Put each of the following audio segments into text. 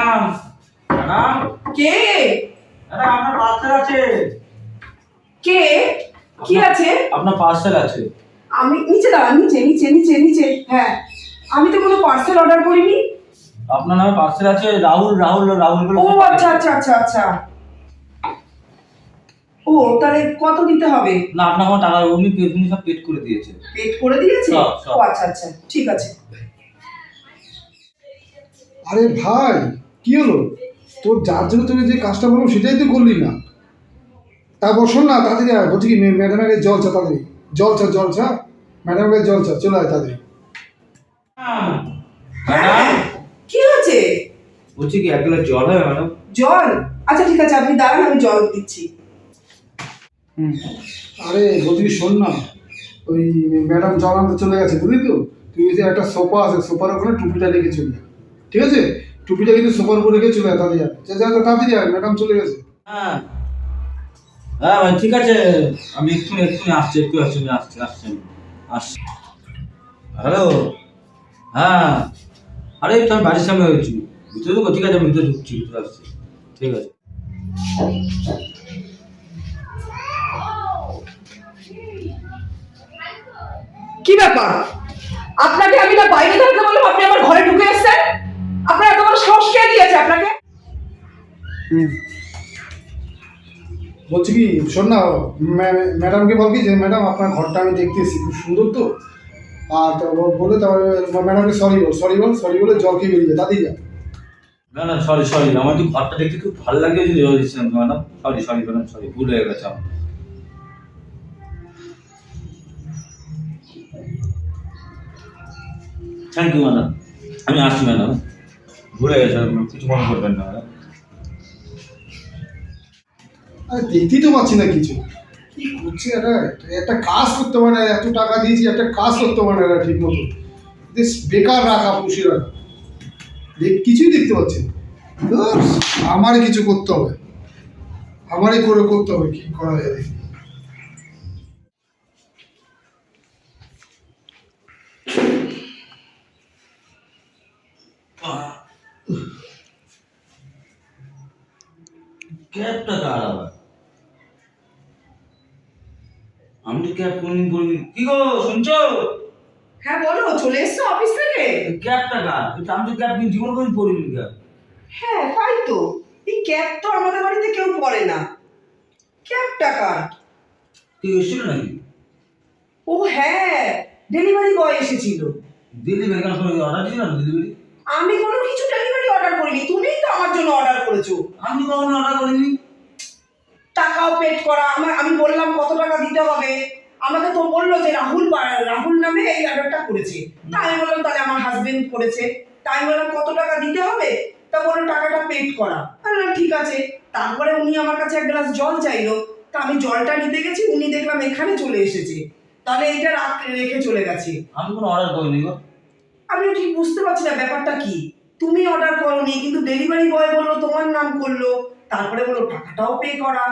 Madam madam কে? Madam আপনার parcel আছে। কে? কি আছে? আপনার পার্সেল আছে। আমি নিচে দাঁড়া নিচে নিচে নিচে নিচে। হ্যাঁ। আমি তো কোনো পার্সেল অর্ডার করিনি। আপনার নামে পার্সেল আছে রাহুল রাহুল রাহুল ও আচ্ছা আচ্ছা আচ্ছা আচ্ছা। ও তাহলে কত দিতে হবে? না আপনার কোনো টাকা উনি উনি সব পেড করে দিয়েছে। পেড করে দিয়েছে। ও আচ্ছা আচ্ছা। ঠিক আছে। আরে ভাই কি হলো? তোর যার জন্য তোকে যে কাজটা বলব সেটাই তো করলি না। তারপর শোন না তাড়াতাড়ি আয় বলছি কি মে- ম্যাডামের কাছে জল চা তাড়াতাড়ি। জল চা জল চা ম্যাডামের কাছে জল চা চলে আয় তাড়াতাড়ি। কি হয়েছে? বলছি কি এক গ্লাস জল হবে ম্যাডাম জল? আচ্ছা ঠিক আছে আপনি দাঁড়ান আমি জল দিচ্ছি। আরে বলছি কি শোন না ওই ম্যাডাম জল আনতে চলে গেছে বুঝলি তো? তুই ওই যে একটা সোফা আছে সোফার ওখানে টুপিটা রেখে চলে ঠিক আছে? টুপিটা কিন্তু সুপার উপর রেখে চলে তাড়াতাড়ি আয়। যা যা তাড়াতাড়ি আয় ম্যাডাম চলে গেছে। হ্যাঁ। হ্যাঁ ভাই ঠিক আছে। আমি একটু এক্ষুনি আসছি একটু আসছি আমি আসছি আসছি আমি। আসছি। হ্যালো? হ্যাঁ। আরে একটু আমি বাড়ির সামনে হয়েছি। ভিতরে ঢুকো ঠিক আছে আমি ভিতরে ঢুকছি ভিতরে আসছি। ঠিক আছে। কি ব্যাপার? আপনাকে আমি না বাইরে থাকতে বললাম আপনি আমার ঘরে ঢুকে এসেছেন? আপনার এত বড় সাহস কে দিয়েছে আপনাকে? বলছি কি শোন না ম্যাডামকে বল কি যে ম্যাডাম আপনার ঘরটা আমি দেখতে এসেছি খুব সুন্দর তো। আর তো বলে তারপরে ম্যাডামকে সরি বল সরি বল সরি বলে জল খেয়ে বেরিয়ে তাড়াতাড়ি যা। না না সরি সরি আমার তো ঘরটা দেখতে খুব ভালো লাগে যদি জল দিচ্ছিলাম madam. Sorry sorry madam sorry ভুল হয়ে গেছে আমার। Thank you madam. আমি আসছি ম্যাডাম। ভুলে গেছে কিছু মনে করবেন না। আরে দেখতেই তো পাচ্ছি না কিছু। কি করছে একটা কাজ করতে পারে না এত টাকা দিয়েছি একটা কাজ করতে পারে না ঠিক মতো বেকার রাখা পুষি রাখা দেখ কিছুই দেখতে পাচ্ছি না। ধুর, আমারই কিছু করতে হবে। আমারই করে করতে হবে কি করা যায় দেখি ক্যাবটা কার আবার আমি তো ক্যাব কোনদিন করিনি কি গো শুনছো? হ্যাঁ বলো চলে এসছো অফিস থেকে? ক্যাবটা কার? এটা আমি তো ক্যাব কিন্তু জীবন কোনদিন পড়িনি ক্যাব। হ্যাঁ তাই তো। এই ক্যাব তো আমাদের বাড়িতে কেউ পড়ে না। ক্যাব টাকা তুই এসেছিল নাকি? ও হ্যাঁ ডেলিভারি বয় এসেছিল। বেকার করে অর্ডার দিয়েছিলাম ডেলিভারি আমি কোনো কিছু ডেলিভারি অর্ডার করিনি। তুমিই তো আমার জন্য অর্ডার করেছ। আমি কখনো অর্ডার করিনি। টাকাও পেড করা। আমার আমি বললাম কত টাকা দিতে হবে? আমাকে তো বলল যে রাহুল রাহুল নামে এই অর্ডারটা করেছে। তা আমি বললাম তাহলে আমার হাজবেন্ড করেছে। তাই আমি বললাম কত টাকা দিতে হবে? তা বলল টাকাটা পেড করা। বললাম ঠিক আছে। তারপরে উনি আমার কাছে এক গ্লাস জল চাইলো। তা আমি জলটা নিতে গেছি। উনি দেখলাম এখানে চলে এসেছে। তাহলে এটা রাত রেখে চলে গেছে। আমি কোনো অর্ডার করিনি গো। আমিও ঠিক বুঝতে পারছি না ব্যাপারটা কি? তুমি অর্ডার করনি কিন্তু ডেলিভারি বয় বলল তোমার নাম করল। তারপরে বলল টাকাটাও পে করা।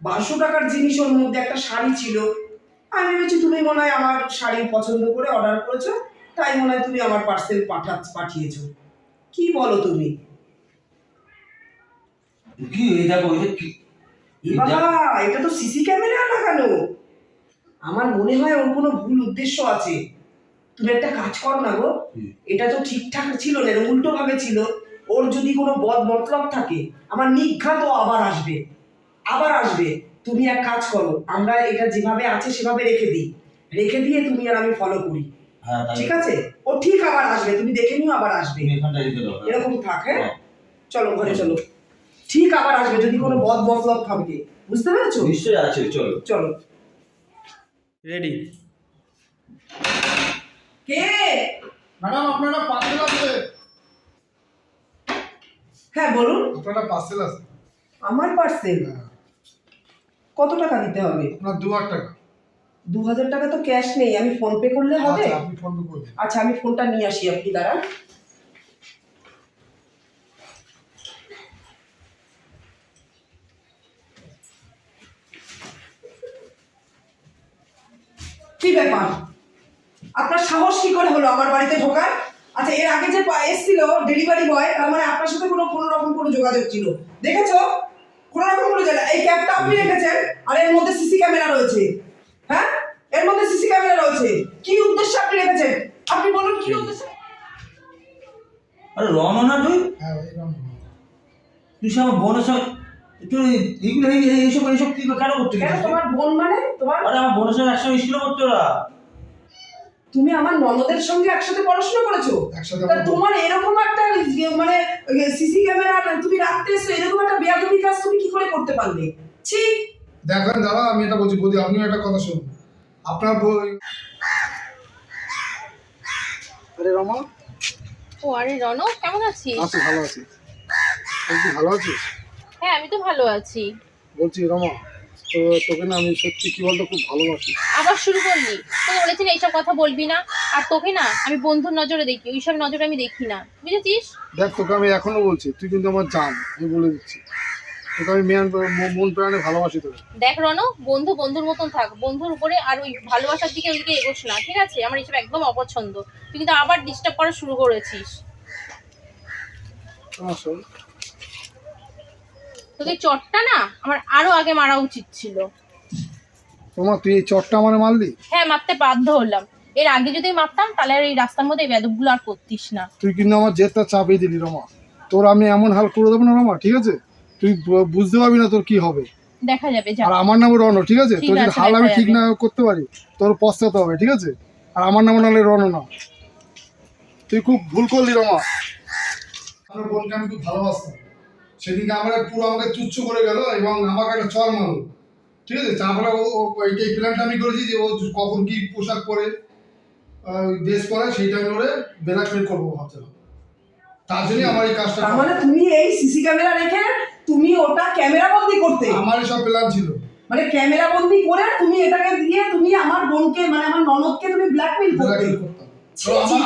বারোশো টাকার জিনিস ওর মধ্যে একটা শাড়ি ছিল। আমি ভেবেছি তুমি মনে হয় আমার শাড়ি পছন্দ করে অর্ডার করেছ তাই মনে হয় তুমি আমার পার্সেল পাঠা পাঠিয়েছো। কি বলো তুমি? কি এটা কি বাবা এটা তো সিসি ক্যামেরা লাগানো আমার মনে হয় ওর কোনো ভুল উদ্দেশ্য আছে। তুমি একটা কাজ করো না গো। এটা তো ঠিকঠাক ছিল না উল্টো ভাবে ছিল। ওর যদি কোনো বদ মতলব থাকে আমার নিঘাত ও আবার আসবে। আবার আসবে। তুমি এক কাজ করো আমরা এটা যেভাবে আছে সেভাবে রেখে দিই। রেখে দিয়ে তুমি আর আমি ফলো করি। হ্যাঁ ঠিক আছে? ও ঠিক আবার আসবে তুমি দেখে নিও আবার আসবে। এরকম থাক হ্যাঁ? হ্যাঁ। চলো ঘরে চলো। ঠিক আবার আসবে যদি কোনো বদ মতলব থাকে। বুঝতে পেরেছ? নিশ্চয়ই আছে চলো। চলো। রেডি কে? ম্যাডাম আপনারা পার্সেল আছে। হ্যাঁ বলুন। আপনারা পার্সেল আছে। আমার পার্সেল কত টাকা দিতে হবে? আপনার দু হাজার টাকা। দু হাজার টাকা তো ক্যাশ নেই আমি ফোন পে করলে হবে? আচ্ছা আপনি ফোন পে করে আচ্ছা আমি ফোনটা নিয়ে আসি আপনি দাঁড়ান। কি ব্যাপার? আপনার সাহস কি করে হলো আমার বাড়িতে ঢোকার? আচ্ছা এর আগে যে এসছিল ডেলিভারি বয় তার মানে আপনার সাথে কোনো কোনো রকম কোনো যোগাযোগ ছিল। দেখেছ? কোনো রকম কোনো যোগাযোগ এই ক্যাবটা আপনি রেখেছেন আর এর মধ্যে সিসি ক্যামেরা রয়েছে। হ্যাঁ? এর মধ্যে সিসি ক্যামেরা রয়েছে। কি উদ্দেশ্যে আপনি রেখেছেন? আপনি বলুন কি উদ্দেশ্যে? আরে রমা না তুই? হ্যাঁ ভাই তুই সে আমার বোনের সঙ্গে তুই এইগুলো এই- এই- এইসব এইসব কি কেন করতে কেন তোমার বোন মানে? তোমার আরে আমার বোনের সঙ্গে একসঙ্গে স্কুলে পড়তো ওরা। তুমি আমার ননদের সঙ্গে একসাথে পড়াশোনা করেছ? তা তোমার এরকম একটা ইয়ে মানে সিসি ক্যামেরা তুমি রাখতে এসো এরকম একটা বেয়াদবি কাজ তুমি কি করে করতে পারলে? ছি! দেখেন দাদা আমি এটা বলছি বৌদি আপনিও একটা কথা শুনুন। আপনার বই আরে রমা। ও আরে রনক কেমন আছিস? আছি ভালো আছি। তুই ভালো আছিস? হ্যাঁ আমি তো ভালো আছি। বলছি রমা তো তোকে না আমি সত্যি কি বলতো খুব ভালোবাসি। আবার শুরু করলি। তোকে বলেছি না এইসব কথা বলবি না। আর তোকে না আমি বন্ধুর নজরে দেখি ওইসব নজরে আমি দেখি না। বুঝেছিস? দেখ তোকে আমি এখনও বলছি তুই কিন্তু আমার জান আমি বলে দিচ্ছি। তোকে আমি মেন মন প্রাণে ভালোবাসি তোকে। দেখ রনক বন্ধু বন্ধুর মতন থাক। বন্ধুর উপরে আর ওই ভালোবাসার দিকে ওইদিকে এগোস না ঠিক আছে? আমার এইসব একদম অপছন্দ। তুই কিন্তু আবার ডিস্টার্ব করা শুরু করেছিস। শোন। তোকে চটটা না আমার আরও আগে মারা উচিত ছিল। তোমার তুই এই চটটা আমার মারলি? হ্যাঁ মারতে বাধ্য হলাম। এর আগে যদি মারতাম তাহলে আর এই রাস্তার মধ্যে এই বেদবগুলো আর করতিস না। তুই কিন্তু আমার জেদটা চাপিয়ে দিলি রমা। তোর আমি এমন হাল করে দেবো না রমা ঠিক আছে? তুই বুঝতে পারবি না তোর কি হবে। দেখা যাবে যা। আর আমার নামও রণ ঠিক আছে? ঠিক তোর যদি আছে, হাল আমি দেখা ঠিক না করতে পারি তোর পস্তাতে হবে ঠিক আছে? আর আমার নামও নাহলে রণ না। তুই খুব ভুল করলি রমা। আমার বোনকে আমি খুব ভালোবাসতাম। সেদিনকে আমরা পুরো আমাকে তুচ্ছ করে গেল এবং আমাকে একটা চর মারলো। ঠিক আছে? তারপরে ও এই প্ল্যানটা আমি করেছি যে ও কখন কি পোশাক পরে ড্রেস পরে সেইটা আমি ওরে ব্ল্যাকমেল করব ভাবছিলাম তার জন্যই আমার এই কাজটা তার মানে তুমি এই সিসি ক্যামেরা রেখে তুমি ওটা ক্যামেরা বন্দি করতে? আমারই সব প্ল্যান ছিল। মানে ক্যামেরা বন্দি করে তুমি এটাকে দিয়ে তুমি আমার বোনকে মানে আমার ননদকে তুমি ব্ল্যাকমেল করতে?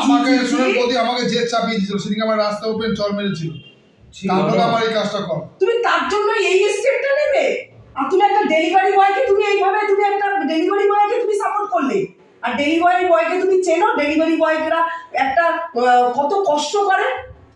আমাকে শুনে ছি। আমাকে জেদ চাপিয়ে দিয়েছিল। সেদিকে আমার রাস্তা ওপেন চর মেরেছিল। তারপরে আমার এই কাজটা কর। তুমি তার জন্য এই স্টেপটা নেবে? আর তুমি একটা ডেলিভারি বয়কে তুমি এইভাবে তুমি একটা ডেলিভারি বয়কে তুমি সাপোর্ট করলে। আর ডেলিভারি বয়কে তুমি চেনো? ডেলিভারি বয়রা একটা কত কষ্ট করে।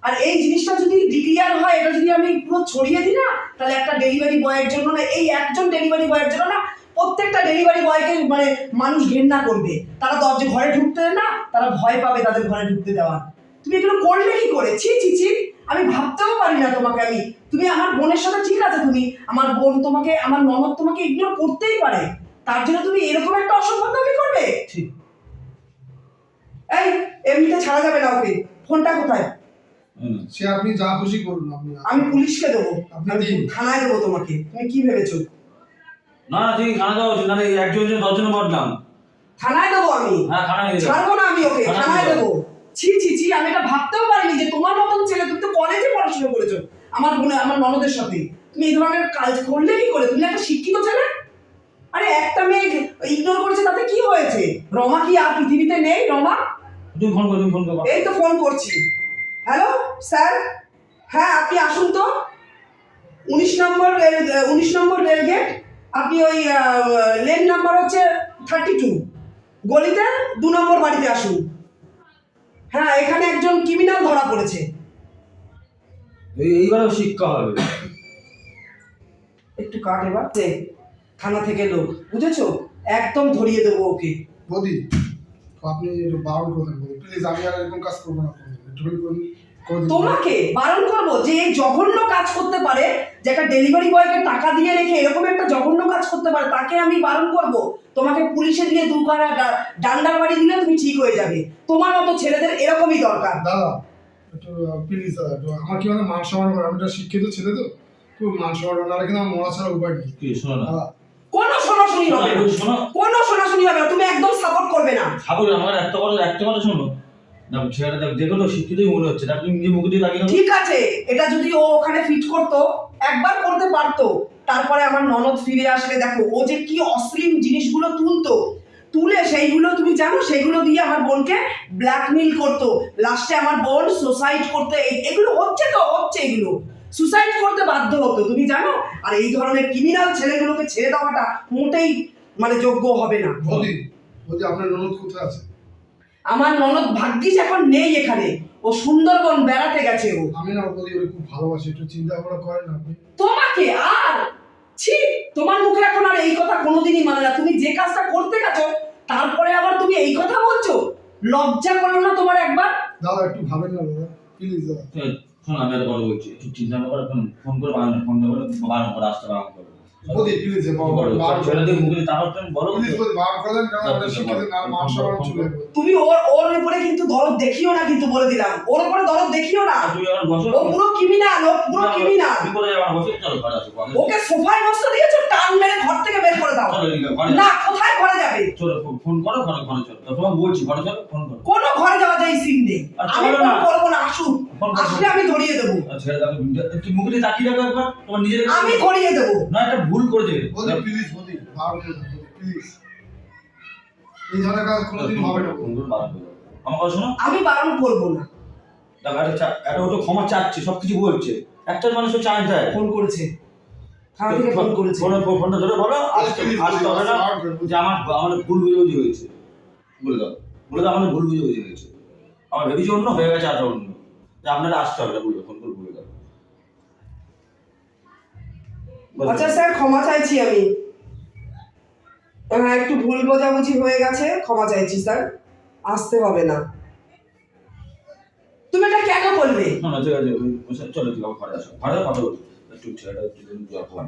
আর এই জিনিসটা যদি ডিক্লিয়ার হয় এটা যদি আমি পুরো ছড়িয়ে দিই না তাহলে একটা ডেলিভারি বয়ের জন্য না এই একজন ডেলিভারি বয়ের জন্য না প্রত্যেকটা ডেলিভারি বয়কে মানে মানুষ ঘেন্না করবে। তারা দরজা ঘরে ঢুকতে না তারা ভয় পাবে তাদের ঘরে ঢুকতে দেওয়ার। তুমি এগুলো করলে কি করে? ছি ছি ছি। আমি ভাবতেও পারি না তোমাকে আমি। তুমি আমার বোনের সাথে ঠিক আছে তুমি। আমার বোন তোমাকে আমার ননদ তোমাকে ইগনোর করতেই পারে। তার জন্য তুমি এরকম একটা অসভ্যতামি করবে? ঠিক এই এমনিতে ছাড়া যাবে না ওকে। ফোনটা কোথায়? সে আপনি যা খুশি করুন আপনি আমি পুলিশকে দেবো। আপনি থানায় দেবো তোমাকে। তুমি কি ভেবেছো? না না তুই খানা দেওয়া উচিত না একজন জন দশজন বদলাম থানায় দেবো আমি। হ্যাঁ ছাড়বো না আমি ওকে থানায় দেবো। দেবো। ছি ছি ছি আমি এটা ভাবতেও পারিনি যে তোমার মতন ছেলে তুমি কলেজে পড়াশোনা করেছ? আমার বোনে আমার ননদের সাথে। তুমি এই ধরনের কাজ করলে কি করে? তুমি একটা শিক্ষিত ছেলে? আরে একটা মেয়ে ইগনোর করেছে তাতে কি হয়েছে? রমা কি আর পৃথিবীতে নেই? রমা? তুমি ফোন করো তুমি ফোন করো। এই তো ফোন করছি। হ্যালো স্যার হ্যাঁ আপনি আসুন তো। উনিশ নম্বর উনিশ নম্বর রেলগেট আপনি ওই লেন নাম্বার হচ্ছে থার্টি টু গলিতে দু নম্বর বাড়িতে আসুন। হ্যাঁ এখানে একজন ক্রিমিনাল ধরা পড়েছে। এইবারও শিক্ষা হবে। একটু কাট এবার থানা থেকে লোক। বুঝেছ? একদম ধরিয়ে দেবো ওকে। বৌদি আপনি একটু বারণ করবেন বৌদি। প্লিজ আমি আর এরকম কাজ করব না। একটুখানি তোমাকে বারণ করব যে এই জঘন্য কাজ করতে পারে যে একটা ডেলিভারি বয়কে টাকা দিয়ে রেখে এরকম একটা জঘন্য কাজ করতে পারে তাকে আমি বারণ করব। তোমাকে পুলিশে দিয়ে দু কারা ডা- ডান্ডার বাড়ি দিলে তুমি ঠিক হয়ে যাবে। তোমার মতো ছেলেদের এরকমই দরকার। দাদা একটু প্লিজ দাদা একটু আমার কি মানে মান সম্মান করে আমি একটা শিক্ষিত ছেলে তো খুব মান সম্মান করে নাহলে কিন্তু আমার মরা ছাড়া উপায় নেই কি শোনো না। কোনো শোনাশুনি শোনো, হবে না। শোনো কোনো শোনাশুনি হবে না তুমি একদম সাপোর্ট করবে না। ঠাকুর আমার একটা কথা একটা কথা শোনো। না ছেলেটা দেখ দেখো তো শিক্ষিতই মনে হচ্ছে না তুমি নিজে মুখ দিয়ে লাগিয়ে ঠিক আছে এটা যদি ও ওখানে ফিট করতো একবার করতে পারতো। তারপরে আমার ননদ ফিরে আসলে দেখো ও যে কি অশ্লীল জিনিসগুলো তুলতো তুলে সেইগুলো তুমি জানো সেইগুলো দিয়ে আমার বোনকে ব্ল্যাকমেইল করতো। লাস্টে আমার বোন সুসাইড করতে এগুলো হচ্ছে তো হচ্ছে এগুলো। সুসাইড করতে বাধ্য হতো তুমি জানো? আর এই ধরনের ক্রিমিনাল ছেলেগুলোকে ছেড়ে দেওয়াটা মোটেই মানে যোগ্য হবে না। আপনার ননদ কোথায় আছে? আমার ননদ ভাগ্যিস এখন নেই এখানে। ও সুন্দরবন বেড়াতে গেছে ও। আমি না ওরে খুব ভালোবাসি একটু চিন্তা ভাবনা করেন আপনি। তোমাকে আর? ছি তোমার এই কথা কোনোদিনই মানে না। তুমি যে কাজটা করতে গেছো তারপরে আবার তুমি এই কথা বলছো। লজ্জা করো না তোমার একবার। দাদা একটু ভাবেন না দাদা। প্লিজ দাদা। শোন আমি আর বলছি। একটু চিন্তা না করে ফোন করে বানানো ফোন করে বানানো করে আসতে বানানো করে। প্লিজ তুমি না ওর ওর উপরে কিন্তু দরদ দেখিও না কিন্তু বলে দিলাম। ওর উপরে দরদ দেখিও না। ও পুরো ক্রিমিনাল ও পুরো ক্রিমিনাল আসো ঘরে ওকে সোফায় বসতে দিয়েছ টান মেরে ঘর থেকে বের করে দাও। না কোথায় চলো ফোন করো ঘরে ঘরে চলো। তোমার বলছি ঘরে চলো ফোন করো। কোনো ঘরে যাওয়া যায় সিন নেই। আমি ফোন করব না আসুক। আসলে আমি ধরিয়ে দেবো। ছেড়ে দাও তুই মুখে তাকিয়ে রাখো একবার তোমার নিজের আমি ধরিয়ে দেবো। না একটা ভুল প্লিজ করে দেন প্লিজ এই ধরনের কাজ কোনোদিন হবে না। ফোন বারণ করো। আমার কথা শোনো। আমি বারণ করব না। দেখো একটা চা- একটা ও তো ক্ষমা চাচ্ছে সবকিছু বলছে একটা মানুষও চায় দেয় ফোন করেছে। থানা থেকে ফোন করেছে। ফোনে ফোনটা ধরে বলো আসতে আসতে হবে না। যে আমার আমাদের ভুল বুঝাবুঝি হয়েছে। বলে দাও। বলে দাও আমাদের ভুল বুঝাবুঝি হয়েছে। আমার ভেবেছি অন্য হয়ে গেছে আর অন্য। যে আপনারা আসতে হবে না বলবে ফোন করে বলে দাও। আচ্ছা স্যার ক্ষমা চাইছি আমি। হ্যাঁ একটু ভুল বোঝাবুঝি হয়ে গেছে ক্ষমা চাইছি স্যার। আসতে হবে না। তুমি এটা কেন করলে? না না ঠিক আছে চলো ঠিক আছে ঘরে আসো। ঘরে কথা বলো একটু ছেলেটা একটু জল খাবার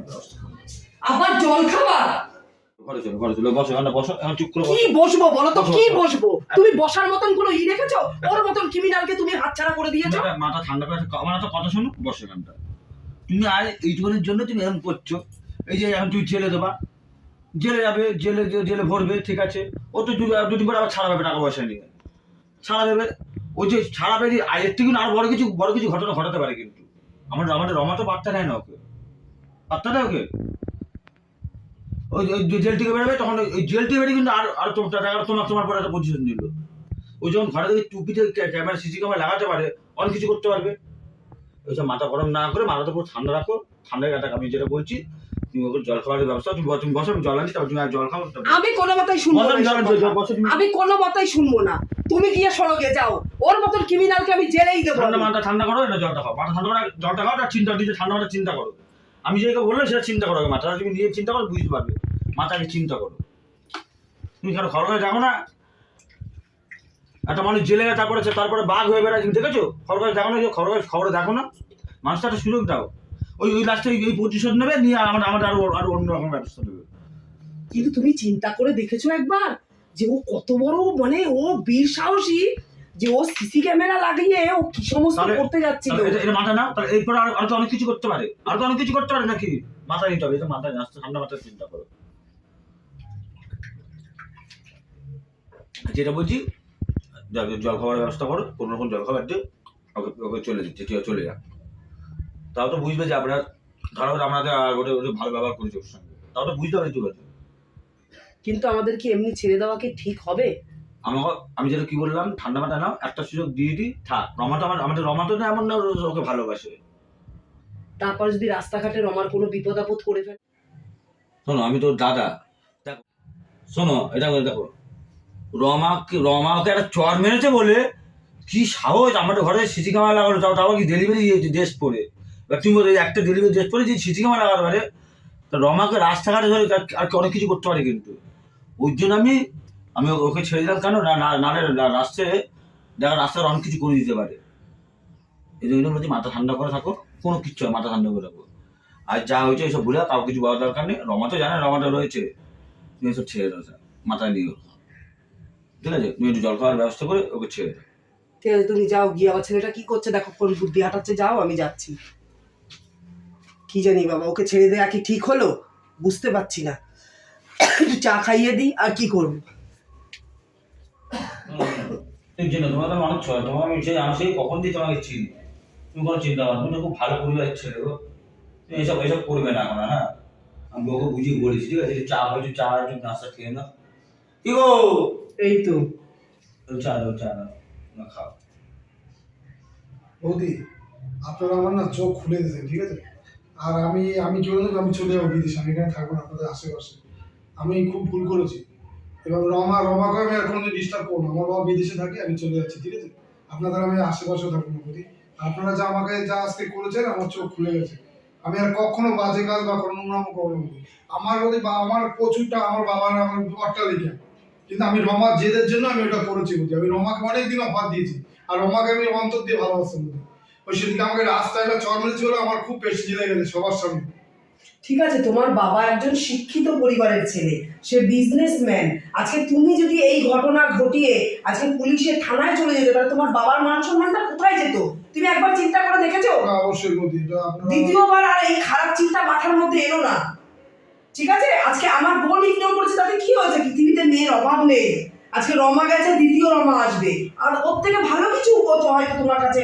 আবার জল খাবার ঘরে চলো ঘরে চলো বসো এখানে বসো এখন চুপ করে কি বসবো বলো তো কি বসবো? তুমি বসার মতন কোনো ই রেখেছো? ওর মতন ক্রিমিনালকে তুমি হাতছাড়া করে দিয়েছ? মাথা- ঠান্ডা করে আমার একটা কথা শোনো বসো এখানটা। তুমি আজ এইটুকুনের জন্য তুমি এরকম করছ। এই যে এখন তুমি জেলে দেবা। জেলে যাবে জেলে জেলে ভরবে ঠিক আছে। ও তো দুদিন পরে আবার ছাড়া পাবে টাকা পয়সা নিয়ে। ছাড়া দেবে। ওই যে ছাড়া পেয়ে আয়ের থেকে আরও বড় কিছু বড় কিছু ঘটনা ঘটাতে পারে কিন্তু। আমাদের আমাদের রমা তো পাত্তা নেয় না ওকে। পাত্তা দেয় ওকে? ওই জেল থেকে বেরোবে, তখন ওই জেল থেকে বেরিয়ে কিন্তু আর আর তোমার তোমার তোমার পরে একটা পজিশন দিল ওই যখন ঘরে থেকে টুপিতে ক্যামেরা সিসি ক্যামেরা লাগাতে পারে অনেক কিছু করতে পারবে। ওইসব মাথা গরম না করে মাথাটা পুরো ঠান্ডা রাখো। ঠান্ডা কাটা আমি যেটা বলছি তুমি ওকে জল খাবারের ব্যবস্থা তুমি তুমি বসো আমি জল আনছি তারপর তুমি আর জল খাও আমি কোনো মতাই শুনব না আমি কোনো মতাই শুনব না। তুমি গিয়ে সড়কে যাও। ওর মতন ক্রিমিনালকে আমি জেলেই দেবো। ঠান্ডা মাথা ঠান্ডা করো এটা জলটা খাও। মাথা ঠান্ডা করো জলটা খাও আর চিন্তা নিজে ঠান্ডা মাথা চিন্তা করো। আমি যেটা বললাম সেটা চিন্তা করো আগে। মাথা তুমি নিজে চিন্তা করো বুঝতে পারবে। মাথাকে চিন্তা করো। তুমি কেন খরগা যাব না একটা মানুষ জেলে গেছে, তারপরে তারপরে বাঘ হয়ে তুমি দেখেছ? খরগা দেখো না খরগা খবরে দেখো না? মানুষটা একটা সুযোগ দাও। ওই ওই লাস্টে ওই প্রতিশোধ নেবে নিয়ে আমাদের আমাদের আরও আরও অন্য রকম ব্যবস্থা দেবে কিন্তু তুমি চিন্তা করে দেখেছ একবার যে ও কত বড় মানে ও বীর সাহসী যে ও সিসি ক্যামেরা লাগিয়ে ও কি সমস্ত করতে যাচ্ছিল? তাহলে এটা- মাথা না তাহলে এরপরে আর তো অনেক কিছু করতে পারে। আর তো অনেক কিছু করতে পারে নাকি? মাথা নিতে হবে এটা মাথায় আসতে ঠান্ডা মাথায় চিন্তা করো। যেটা বলছি জল- জল খাবারের ব্যবস্থা করো কোনো রকম জল খাবার দিয়ে ওকে ওকে চলে দিচ্ছে ঠিক চলে যা তাও তো বুঝবে যে আপনার ধরো আমাদের আর ওটা ওটা ভালো ব্যবহার করেছে ওর সঙ্গে। তাও তো বুঝতে পারে আছে কিন্তু আমাদের কি এমনি ছেড়ে দেওয়া কি ঠিক হবে? আমাকে আমি যেটা কি বললাম ঠান্ডা মাথা নাও একটা সুযোগ দিয়ে দিই থাক। রমাটা আমার আমাদের রমাটো না এমন না ওকে ভালোবাসে। তারপর যদি রাস্তাঘাটে রমার কোনো বিপদ আপদ করে ফেলে? শোনো আমি তোর দাদা। দেখো শোনো এটা দেখো রমাকে রমাকে একটা চর মেরেছে বলে? কি সাহস? আমাদের ঘরে সিসি ক্যামেরা লাগালো তাও তাও কি ডেলিভারি দিয়েছে ড্রেস পরে এবার তুমি বলো, একটা ডেলিভারি ড্রেস পরে যে সিসি ক্যামেরা লাগাতে পারে? তা রমাকে রাস্তাঘাটে ধরে আর অনেক কিছু করতে পারে কিন্তু। ওই জন্য আমি আমি ওকে ছেড়ে দিলাম। কেন? না না- রাস্তায় দেখা রাস্তায় অনেক কিছু করে দিতে পারে। এই জন্য বলছি মাথা ঠান্ডা করে থাকো। কোনো কিচ্ছু হয় মাথা ঠান্ডা করে রাখো আর যা হয়েছে এসব ভুলে কাউ কিছু বলার দরকার নেই। রমা তো জানে রমাটা রয়েছে। তুমি এসব ছেড়ে দাও মাথায় নিও। ঠিক আছে? তুমি একটু জল খাওয়ার ব্যবস্থা করে ওকে ছেড়ে দাও। ঠিক আছে তুমি যাও গিয়ে। আমার ছেলেটা কি করছে? দেখো কোন বুদ্ধি হাঁটাচ্ছে। যাও আমি যাচ্ছি। কি জানি বাবা ওকে ছেড়ে দেয়া কি ঠিক হলো? বুঝতে পারছি না। একটু চা খাইয়ে দিই আর কি করব? তুমি তোমার তো অনেক ছয়। তোমার আমি সেই আমি সেই কখন দিয়ে তোমাকে চিনি? তুমি কোনো চিন্তা করো তুমি খুব ভালো পরিবারের ছেলে গো। তুমি এসব এসব করবে না এখন হ্যাঁ? আমি ওকে বুঝিয়ে বলেছি ঠিক আছে? চা হয়েছে চা একটু নাস্তা খেয়ে নাও। কি গো? এই তো। চা দাও চা দাও না খাও। বৌদি আপনারা আমার না চোখ খুলে দিয়েছেন ঠিক আছে? আর আমি আমি কি বলুন আমি চলে যাব বিদেশে আমি এখানে থাকব না আপনাদের আশেপাশে। আমি খুব ভুল করেছি। এবং রমা রমাকে আমি আর কোনোদিন ডিস্টার্ব করব না। আমার বাবা বিদেশে থাকে আমি চলে যাচ্ছি ঠিক আছে? আপনাদের আমি আশেপাশে থাকব না করি আপনারা যা আমাকে যা আজকে করেছেন আমার চোখ খুলে গেছে। আমি আর কখনো বাজে কাজ বা কোনো নোংরামো করব না আমার প্রতি বা আমার প্রচুরটা আমার বাবার আমার অট্টালিকা কিন্তু আমি রমার জেদের জন্য আমি ওটা করেছি বুঝি আমি রমাকে অনেকদিন অফার দিয়েছি। আর রমাকে আমি অন্তর দিয়ে ভালোবাসতাম বুঝি ওই সেদিকে আমাকে রাস্তায় একটা চর মেরেছিল আমার খুব বেশি জেলে গেছে সবার সামনে ঠিক আছে তোমার বাবা একজন শিক্ষিত পরিবারের ছেলে সে বিজনেসম্যান আজকে তুমি যদি এই ঘটনা ঘটিয়ে আজকে পুলিশে থানায় চলে যেতে তাহলে তোমার বাবার মান সম্মানটা কোথায় যেত? তুমি একবার চিন্তা করে দেখেছ? অবশ্যই দ্বিতীয়বার আর এই খারাপ চিন্তা মাথার মধ্যে এলো না। ঠিক আছে? আজকে আমার বোন ইগনোর করেছে, তাতে কি হয়েছে? পৃথিবীতে মেয়ের অভাব নেই। আজকে রমা গেছে, দ্বিতীয় রমা আসবে। আর ওর থেকে ভালো কিছু হয়তো তোমার কাছে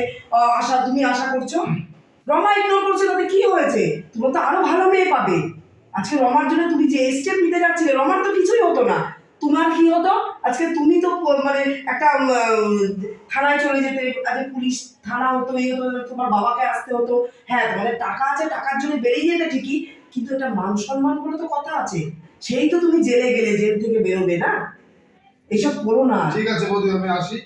আশা, তুমি আশা করছ। রমা ইগনোর করছে, তাতে কি হয়েছে? তোমার তো আরও ভালো মেয়ে পাবে। আজকে রমার জন্য তুমি যে স্টেপ নিতে যাচ্ছিলে, রমার তো কিছুই হতো না। তোমার কি হতো? আজকে তুমি তো মানে একটা থানায় চলে যেতে আজকে পুলিশ, থানা হতো, এই হতো, তোমার বাবাকে আসতে হতো। হ্যাঁ তোমাদের টাকা আছে, টাকার জন্য বেরিয়ে যেতে ঠিকই কিন্তু একটা মান সম্মান বলে তো কথা আছে। সেই তো তুমি জেলে গেলে জেল থেকে বেরোবে না? এসব করো না। ঠিক আছে বৌদি আমি আসি।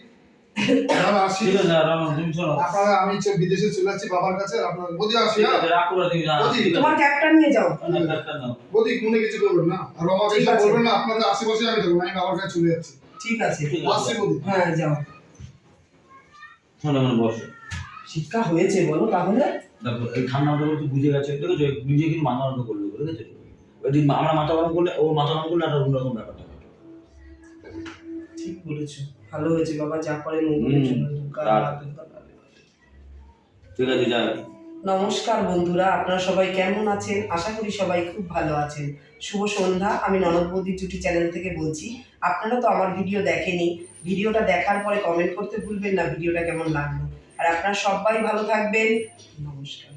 তুমি চলো। আপনারা আমি বিদেশে চলে যাচ্ছি বাবার কাছে আপনার বৌদি আসি ঠিক আছে রাগ করে তুমি জানো বলছি, ঠিক তোমার ক্যাবটা নিয়ে যাও। না, একটা নাও। বৌদি মনে কিছু করবেন না। আর রমা কিছু বলবেন না আপনাদের আশেপাশে আমি থাকব আমি বাবার কাছে চলে যাচ্ছি। ঠিক আছে। আসছি বৌদি। হ্যাঁ যাও। মানে বসো। শিক্ষা হয়েছে বলো তাহলে। দেখো এই ঠান্ডা মাথা করতে বুঝে গেছে দেখেছ নিজে কিন্তু মাথা গরম করল দেখেছ ওইদিন আমরা মাথা গরম করলে ও মাথা গরম করলে একটা অন্যরকম ব্যাপারটা ঠিক বলেছ। ভালো হয়েছে বাবা যা। দুর্গা ঠিক আছে যা। নমস্কার বন্ধুরা আপনারা সবাই কেমন আছেন? আশা করি সবাই খুব ভালো আছেন। শুভ সন্ধ্যা আমি ননদ বৌদি জুটি চ্যানেল থেকে বলছি। আপনারা তো আমার ভিডিও দেখেনি ভিডিওটা দেখার পরে কমেন্ট করতে ভুলবেন না ভিডিওটা কেমন লাগল? আর আপনারা সবাই ভালো থাকবেন নমস্কার